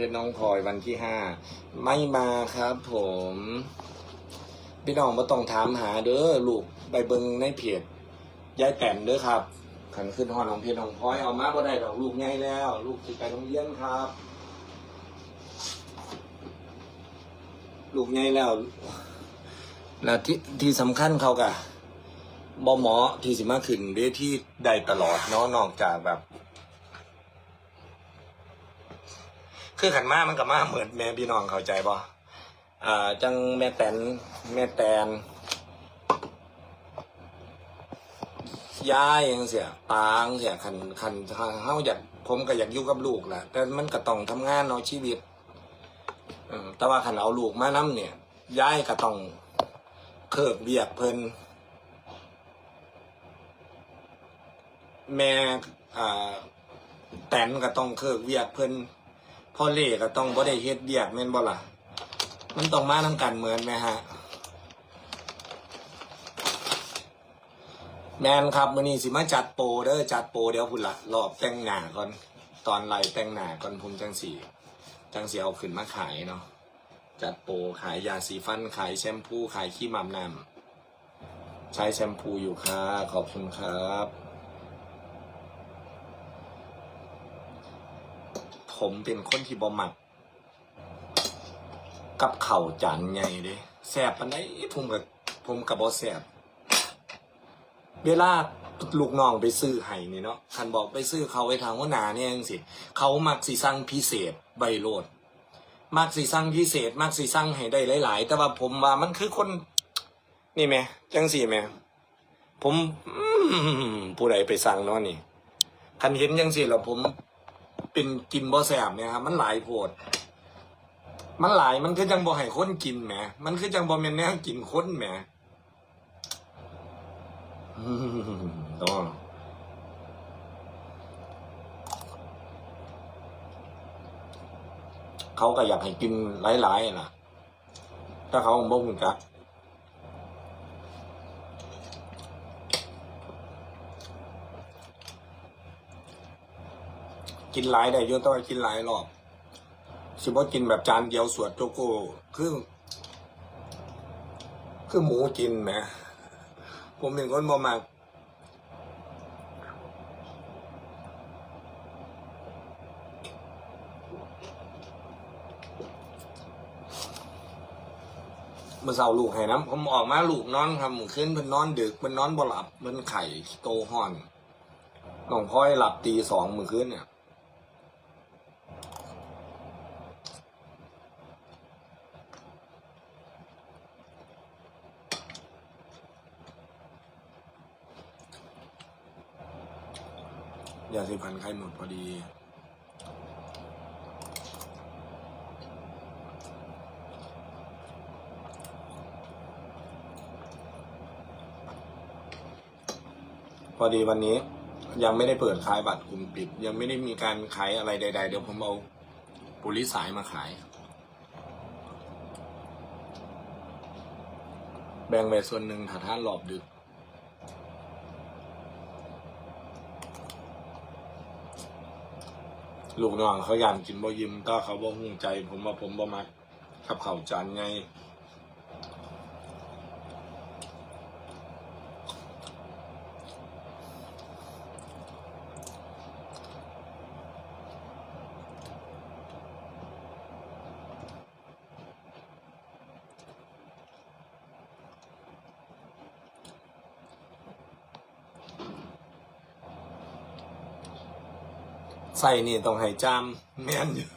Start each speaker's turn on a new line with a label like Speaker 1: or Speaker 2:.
Speaker 1: เพชรน้องพลอยวันที่ห้าไม่มาครับผม พี่น้องมาต้องถามหาเด้อลูกไปเบิงในเพจยายแต้มเด้อครับขันขึ้นฮอนของเพจน้องพลอยเอามาบ่ได้ดอกลูกใหญ่แล้ว ลูกสิไปโรงเรียนครับ ลูกใหญ่แล้วแล้วที่ที่สำคัญเขากะบอหมอที่สิมาขึ้นเวทีได้ตลอดเนาะนอกจากแบบ คือขันมามันกับมาเหมือนแม่พี่น้องเข้าใจบ่อ่าจังแม่แตนแม่แตนยายยังเสียปางเสียขันขันเฮาอยากผมก็อยากอยู่กับลูกแหละแต่มันก็ต้องทำงานเนาะชีวิตแต่ว่าขันเอาลูกมานํเนี่ยยายก็ต้องเคิกเบียกเพิ่นแม่แตนก็ต้องเคิกเบียกเพิ่น พ่อเล่ก็ต้องบ่ได้เฮ็ดเบียกแม่นบ่ล่ะ มันต้องมาทำกันเหมือนไหมฮะ แมนครับมื้อนี้สิมาจัดโปรเด้อจัดโปรเดี๋ยวพุ่นละรอบแต่งหน้าก่อนตอนไล่แต่งหน้าก่อนผมจังสีจังสีเอาขึ้นมาขายเนาะจัดโปรขายยาสีฟันขายแชมพูขายขี้หม่ำน้ำใช้แชมพูอยู่ค่ะขอบคุณครับ ผมเป็นคนที่บ่มัก กับเข่าจานใหญ่เด้แสบปานใดผมกับผมกับบ่แสบเวลาลูกน้องไปซื้อให้นี่เนาะคันบอกไปซื้อเขาไว้ทางหัวหน้าเนี่ยจังสิเขามักสิสั่งพิเศษใบโลดมักสิสั่งพิเศษ มักสิสั่งให้ได้หลาย ๆ แต่ว่าผมว่ามันคือคน นี่แหม่จังสี่แหม่ผมผู้ใดไปสั่งเนาะนี่คันเห็นจังสี่แล้วผม เป็นกินบ่แสบเนี่ยครับมันหลายโพด มันหลายมันคือจังบ่ให้คนกินแหม มันคือจังบ่แม่นแนวกินคนแหมต้อเขาก็อยากให้กินหลายๆล่ะถ้าเขาบ่ฮู้จัก กินหลายได้เยอะต้องกินหลายรอบสิบ่กินแบบจานเดียวสวดโจโก้คือคือหมูกินแหมผมเป็นคนบ่มากเมื่อเช้าลูกให้น้ำผมออกมาลูกนอนครับมื้อคืนเพิ่นนอนดึกเพิ่นนอนบ่หลับเพิ่นไข่โตห้อนน้องพลอยหลับตีสองมื้อคืนเนี่ย ยาสีฟันไข้หมดพอดีพอดีวันนี้ยังไม่ได้เปิดขายบัตรกลุ่มปิด ยังไม่ได้มีการขายอะไรใด ๆ เดี๋ยวผมเอาปุริสายมาขาย แบ่งไปส่วนหนึ่งถ้าท่านหลอบดึก ลูกน้องเขายานกินบ่ยิ้มก็เขาบ่หูใจ ผมว่าผมบ่มักขับเข่าจานไง ใส่นี่ต้องให้จามแม่นอยู่